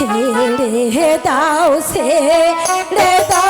ছেড়ে দাও ছেড়ে দাও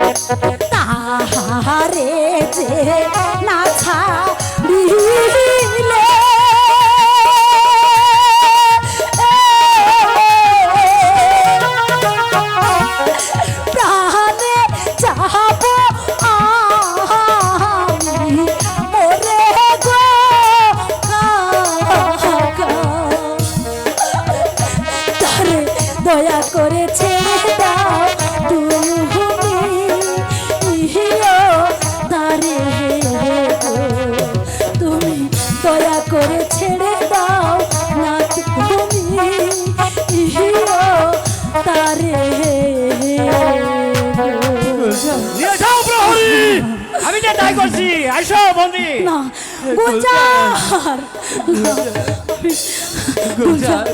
আমি তো তাই করছি আসো বন্ধি না গুলজার। গুলজার।